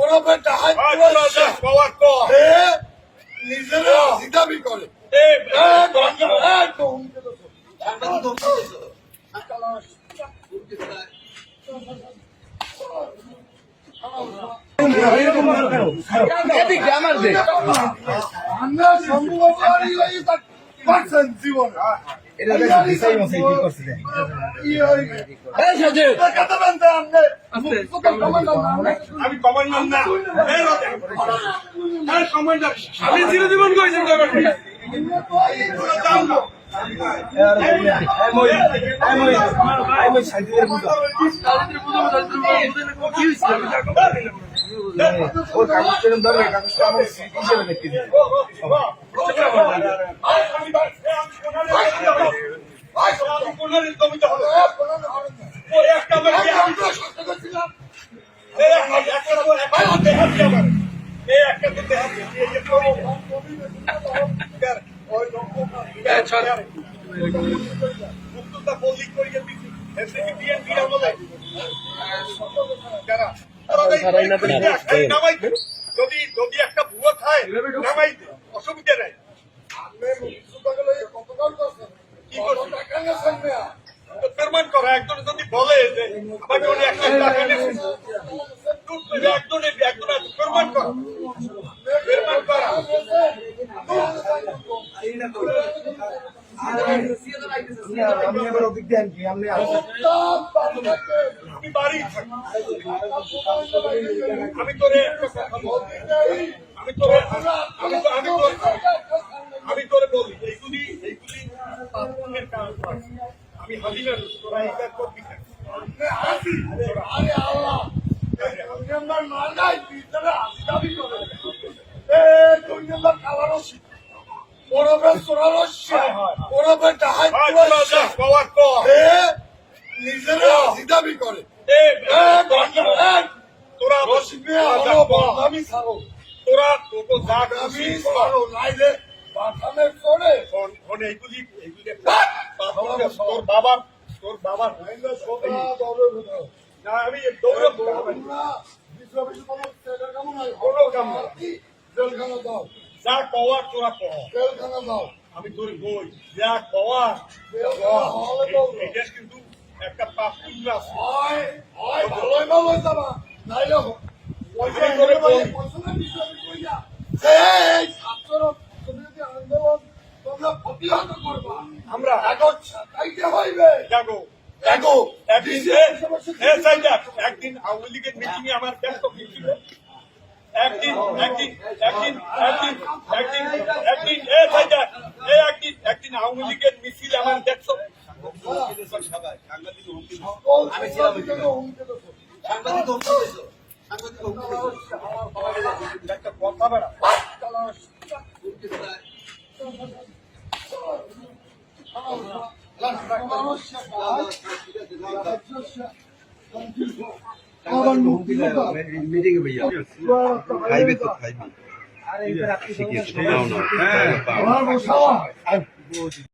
ওরবে ডাহাই আচ্ছা, হে নিজেরা জিদাবি করে। আমরা সম্ভব জীবন। এটা দেখো, দিশাই মশাই কি করছে দেখ। কত বান্দা আমনে কত কমান্ডার আমি কমান্ডার না এ রতে আরে কমান্ডার আমি চিরজীবন কইছি তোকে যাও না ওর কাগজ পেলাম ধরবে কাগজটা আমার হিসেবে দেখতে দিবে যদি যদি একটা ভুয়ো খায় নামাই অসুবিধা নাই। প্রমাণ করা একজন যদি বলে যে আমাকে উনি একটা টাকা একজন প্রমাণ করা। আমি আমি তোরে। আমি তোরে তোরে তোরে বলি এইগুলি এইগুলি আমি হাজিরা তোরা করবি না। আরে আল্লাহ দুই নম্বর মার নাই ভিতরে আসি দাবি করে সোনারস্যা আয় তোরা। হে নিজেরা দাবি করে। তোকে যা নাইলে এইগুলি এইগুলি বাবার তোর দরে বুঝাও না আমি বিশ্ব বিশ্ব কেমন কোনো কাম না। জেলখানা দাও। যা কওয়ার তোরা জেলখানা দাও। আমি তোর বই যা কওয়ার এটা কিন্তু একটা পাপ পুণ্য হয় হয় ভালোই ভালোই যাবা নাইলে পয়সা করে করে পয়সা না বিশ্ব কইয়া এই ছাত্র তুমি যদি আন্দোলন তোমরা প্রতিহত করবা। আমরা কাগজ ছাপাইতে হইবে। জাগো। দেখো একদিন এ সাইডা আওয়ামী লীগের মিটিং এ আমার ব্যস্ত ছিল। একদিন একদিন একদিন একদিন একদিন একদিন এ সাইডা এ একদিন একদিন আওয়ামী লীগের মিছিল আমার দেখছ? আমি ছিলাম হুমকে দেবো একটা কথা বেড়া খাইবে তো খাইবে। শিখিয়েছে